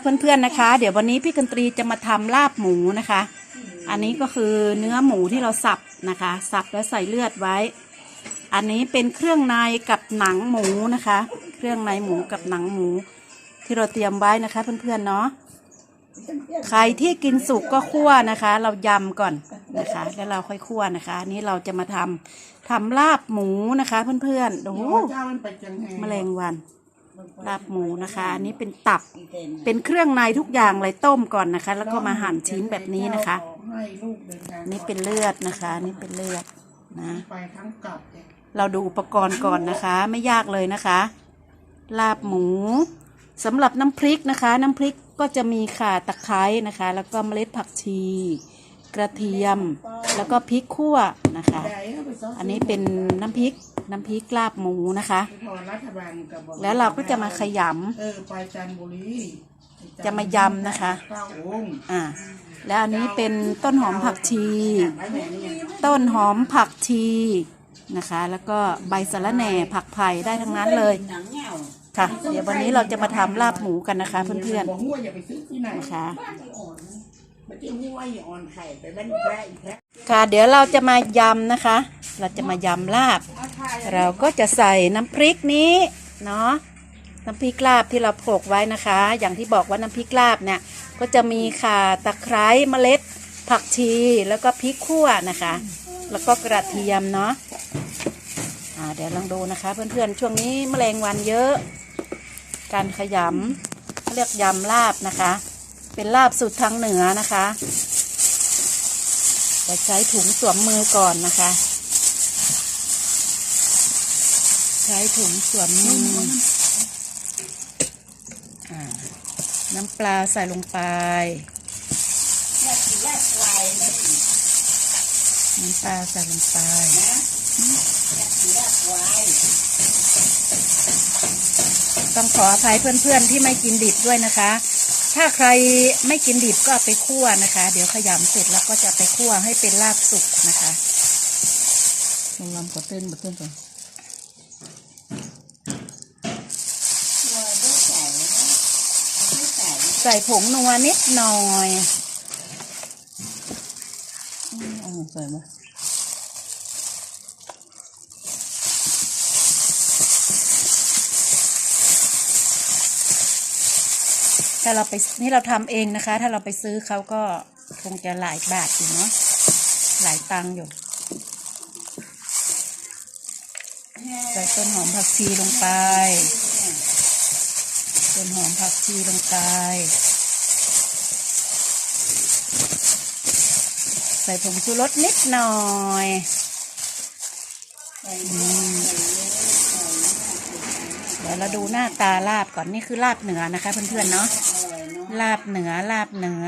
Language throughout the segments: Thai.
เพื่อนๆนะคะ เดี๋ยววันนี้พี่กันตรีจะมาทำลาบหมูนะคะ อันนี้ก็คือเนื้อหมูที่เราสับนะคะ สับแล้วใส่เลือดไว้ อันนี้เป็นเครื่องในกับหนังหมูนะคะ เครื่องในหมูกับหนังหมู ที่เราเตรียมไว้นะคะเพื่อนๆเนาะใครที่กินสุกก็คั่วนะคะ เรายำก่อนนะคะ แล้วเราค่อยคั่วนะคะอันนี้เราจะมาทำทำลาบหมูนะคะ เพื่อนๆโอ้โหเจ้ามันไปจังไงแมลงวัน ลาบหมูนะคะ อันนี้เป็นตับ เป็นเครื่องในทุกอย่างเลยต้มก่อนนะคะ แล้วก็มาหั่นชิ้นแบบนี้นะคะให้ลูกเดินทางนี่เป็นเลือดนะคะ นี่เป็นเลือดนะไปทั้งกลับเนี่ยเราดูอุปกรณ์ก่อนนะคะ ไม่ยากเลยนะคะ ลาบหมูสำหรับน้ำพริกนะคะ น้ำพริกก็จะมีข่าตะไคร้นะคะ แล้วก็เมล็ดผักชี กระเทียม แล้วก็พริกขั่วนะคะ อันนี้เป็นน้ำพริกน้ำพริกลาบหมูนะคะ แล้วเราก็จะมาขยเออไปจันทบุรีจะมายำนะคะอ่าแล้วอันนี้เป็นต้นหอมผักชี ต้นหอมผักชีนะคะ แล้วก็ใบสะระแหน่ผักไผ่ได้ทั้งนั้นเลยค่ะ เดี๋ยววันนี้เราจะมาทำลาบหมูกันนะคะ เพื่อนๆนะคะ ไม่ใช่หัวอย่าอ่อนไข่ไปบ้านแพร่อีกแพร่ค่ะ เดี๋ยวเราจะมายำนะคะ เราจะมายำลาบ เราก็จะใส่น้ำพริกนี้เนาะน้ำพริกลาบที่เราโขลกไว้นะคะ อย่างที่บอกว่าน้ำพริกลาบเนี่ย ก็จะมีข่าตะไคร้เมล็ด ผักชีแล้วก็พริกขั่วนะคะ แล้วก็กระเทียมเนาะอ่าเดี๋ยวลองดูนะคะ เพื่อนๆช่วงนี้แมลงวันเยอะ การขยำเขาเรียกยำลาบนะคะ เป็นลาบสูตรทางเหนือนะคะจะใช้ถุงสวมมือก่อนนะคะ ใช้ถุงสวมมืออน้ำปลาใส่ลงไปน้ำปลาใส่ลงไปต้องขออภัยเพื่อนๆที่ไม่กินดิบด้วยนะคะ ถ้าใครไม่กินดิบก็เอาไปคั่วนะคะ เดี๋ยวขยำเสร็จแล้วก็จะไปคั่วให้เป็นลาบสุกนะคะลองลำกดเต้นมาเต้นก่อนใส่ผงนัวนิดหน่อยอ๋อใส่ไห ถ้าเราไปนี่เราทำเองนะคะ ถ้าเราไปซื้อเขาก็คงจะหลายบาทอยู่เนาะหลายตังค์อยู่ใส่ต้นหอมผักชีลงไป ต้นหอมผักชีลงไป ใส่ผงชูรสนิดหน่อยเดี๋ยวเราดูหน้าตาลาบก่อนนี่คือลาบเหนือนะคะเพื่อนๆเนาะ ลาบเหนือ ลาบเหนือ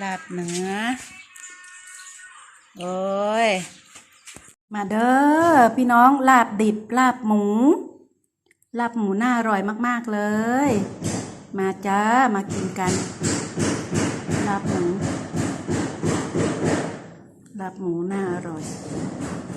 ลาบเหนือ โอ้ย มาเด้อพี่น้องลาบดิบลาบหมู ลาบหมูน่าอร่อยมากๆเลย มาจ้า มากินกัน ลาบหมู ลาบหมูน่าอร่อย